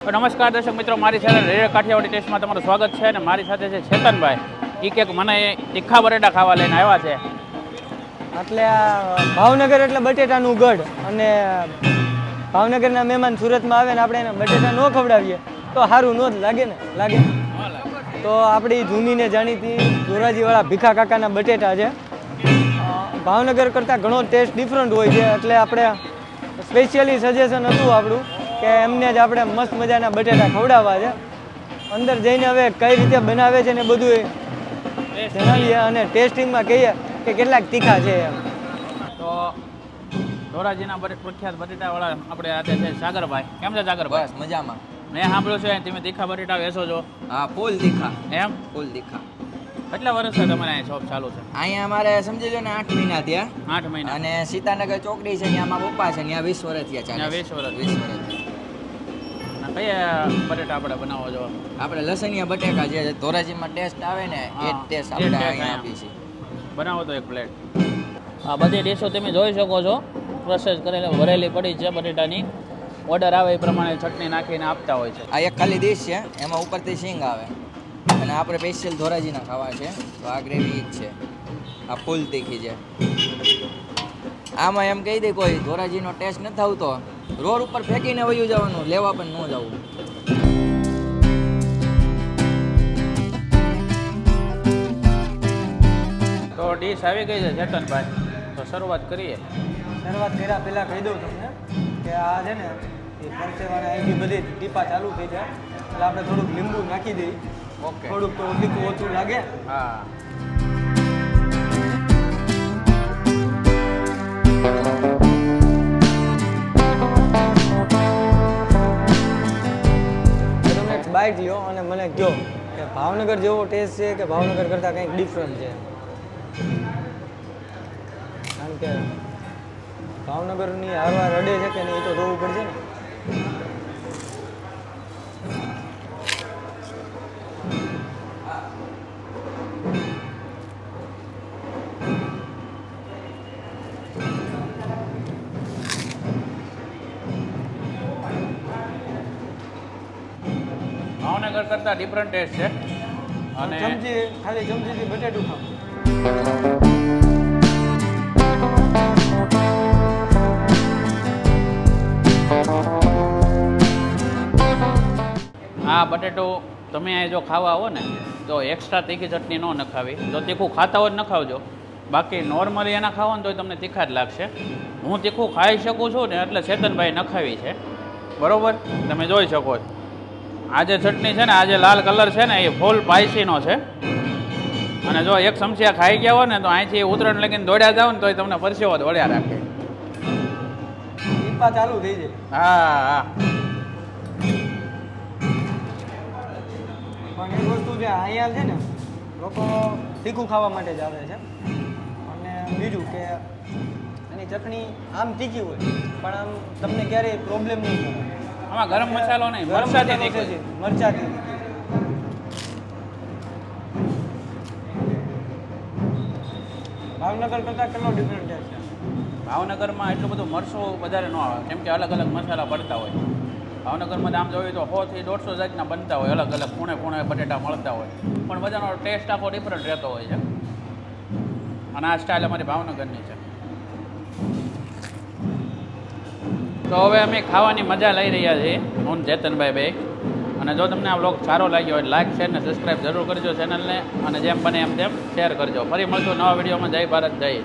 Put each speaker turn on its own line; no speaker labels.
નમસ્કાર દર્શક મિત્રો, મારી સાથે રેડિયો કાઠિયાવાડી ટેસ્ટમાં તમારું સ્વાગત છે અને મારી સાથે છે ચેતનભાઈ. એ કંઈક મને તીખા બટેટા ખાવા લઈને આવ્યા છે.
એટલે આ ભાવનગર એટલે બટેટાનું ગઢ અને ભાવનગરના મહેમાન સુરતમાં આવે ને આપણે એને બટેટા ન ખવડાવીએ, તો સારું ન જ લાગે ને, લાગે? તો આપણી જૂની ને જાણીતી ધોરાજીવાળા ભીખા કાકાના બટેટા છે. ભાવનગર કરતાં ઘણો ટેસ્ટ ડિફરન્ટ હોય છે, એટલે આપણે સ્પેશિયલી સજેશન હતું આપણું. કે એમને જ આપણે મસ્ત મજાના બટેટા ખવડાવવા છે. અંદર જઈને હવે કઈ રીતે બનાવે છે ને બધું એ જણાવીએ અને ટેસ્ટિંગમાં કહીએ કે કેટલાક તીખા છે એમ.
તો ધોરાજીના પ્રખ્યાત બટેટાવાળા આપણે આજે છે સાગરભાઈ. કેમ છે સાગરભાઈ?
બસ મજામાં.
મેં સાંભળ્યું છે તમે તીખા બટેટા વેચો છો.
હા ફૂલ તીખા.
એમ?
ફૂલ તીખા.
કેટલા વર્ષથી તમારે અહીંયા શોપ ચાલુ છે?
અહીંયા અમારે સમજી લો ને આઠ મહિના થયા.
આઠ મહિના.
અને સીતાનગર ચોકડી છે ત્યાં અમારા પપ્પા છે ત્યાં વીસ વર્ષ થયા ચાલે
ત્યાં વીસ વર્ષ.
વીસ વર્ષ
કયા બટેટા આપણે બનાવો છો
આપણે લસણિયા બટેકા જે ધોરાજીમાં ટેસ્ટ આવે ને એ ટેસ્ટ આપણે અહીંયા. આપીએ છીએ.
બનાવો તો એક પ્લેટ આ બધી ડીશો તમે જોઈ શકો છો. પ્રોસેસ કરેલી ભરેલી પડી છે બટેટાની. ઓર્ડર આવે એ પ્રમાણે ચટણી નાખીને આપતા હોય છે.
આ એક ખાલી ડીશ છે એમાં ઉપરથી સિંગ આવે. અને આપણે સ્પેશિયલ ધોરાજીના ખાવા છે તો આ ગ્રેવી જ છે. આ ફૂલ તીખી છે. આમાં એમ કહી દે કોઈ ધોરાજીનો ટેસ્ટ નથી આવતો. રોડ ઉપર ફેંકીને વયું જવાનું લેવા પણ ન જવું.
તો ડીશ આવી ગઈ છે ચેતનભાઈ તો શરૂઆત કરીએ.
શરૂઆત કર્યા પહેલાં કહી દઉં તમને કે આ છે ને એ પરસેવાના એવી બધી ટીપા ચાલુ થઈ જાય એટલે આપણે થોડુંક લીંબુ નાખી દઈએ.
ઓકે.
થોડુંક તો લીંબુ ઓછું લાગે.
હા.
તમે લ્યો અને મને કહો કે ભાવનગર જેવો ટેસ્ટ છે કે ભાવનગર કરતાં કંઈક ડિફરન્ટ છે? કારણ કે ભાવનગરની હારવાર રડે છે કે નહીં એ તો જોવું પડશે ને.
ભાવનગર કરતાં ડિફરન્ટ ટેસ્ટ છે. અને
ચમચી ખાલી ચમચીથી બટેટું ખાવ
આ બટેટો તમે અહીં જો ખાવા આવો ને તો એક્સ્ટ્રા તીખી ચટણી ન નખાવી. જો તીખું ખાતા હોય ન નખાવજો. બાકી નોર્મલી એના ખાવો ને તો તમને તીખા જ લાગશે. હું તીખું ખાઈ શકું છું ને એટલે ચેતનભાઈ નખાવી છે. બરાબર? તમે જોઈ શકો છો. આ જે ચટણી છે ને આ જે લાલ કલર છે ને એ ફૂલ પાયસીનો છે. અને જો એક સમસ્યા ખાઈ ગયા હોય ને તો અહીંથી ઉતરણ લગીને દોડ્યા જાવ ને તો તમને પરસેવો દોડ્યા રાખે.
ચાલુ થઈ જાય.
હા હા.
પણ એક વસ્તુ જે અહીંયા છે ને લોકો તીખું ખાવા માટે જ આવે છે. અને બીજું કે એની ચટણી આમ તીખી હોય પણ આમ તમને ક્યારેય પ્રોબ્લેમ નહીં થાય.
આમાં ગરમ મસાલો નહીં મરચાથી નીકળે.
છે મરચાથી ભાવનગર કરતાં કેટલો ડિફરન્ટ છે?
ભાવનગરમાં એટલું બધું મરચું વધારે ન આવે કેમ કે અલગ અલગ મસાલા પડતા હોય. ભાવનગરમાં આમ જોઈએ તો સોથી દોઢસો જાતના બનતા હોય અલગ અલગ ખૂણે ખૂણે બટેટા મળતા હોય. પણ બધાનો ટેસ્ટ આખો ડિફરન્ટ રહેતો હોય છે. અને આ સ્ટાઇલ અમારી ભાવનગરની છે. તો હવે અમે ખાવાની મજા લઈ રહ્યા છીએ, હું ચેતનભાઈ બે. અને જો તમને આ બ્લોગ સારો લાગ્યો હોય લાઈક શેર ને સબસ્ક્રાઈબ જરૂર કરજો ચેનલને અને જેમ બને એમ તેમ શેર કરજો. ફરી મળશું નવા વિડીયોમાં જય ભારત, જય.